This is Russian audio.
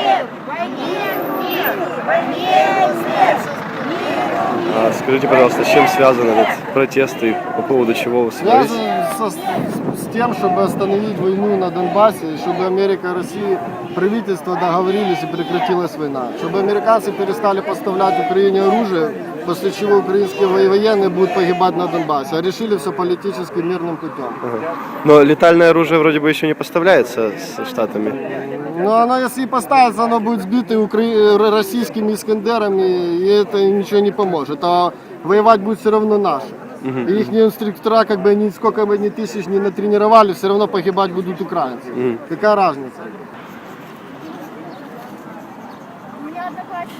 мир, войне мир, войне смерть скажите, пожалуйста, с чем связан этот протест и по поводу чего вы собрались? Связано со- с, тем, чтобы остановить войну на Донбассе, чтобы Америка и Россия, правительство договорились и прекратилась война. Чтобы американцы перестали поставлять Украине оружие, после чего украинские военные будут погибать на Донбассе. А решили все политически мирным путем. Но летальное оружие вроде бы еще не поставляется с Штатами. Но оно, если и поставится, оно будет сбито укра- р- российскими Искандерами, и это ничего не поможет. А воевать будет все равно наши. И их инструктора, как бы они сколько бы ни тысяч не натренировали, все равно погибать будут украинцы. Какая разница? Одноклассница.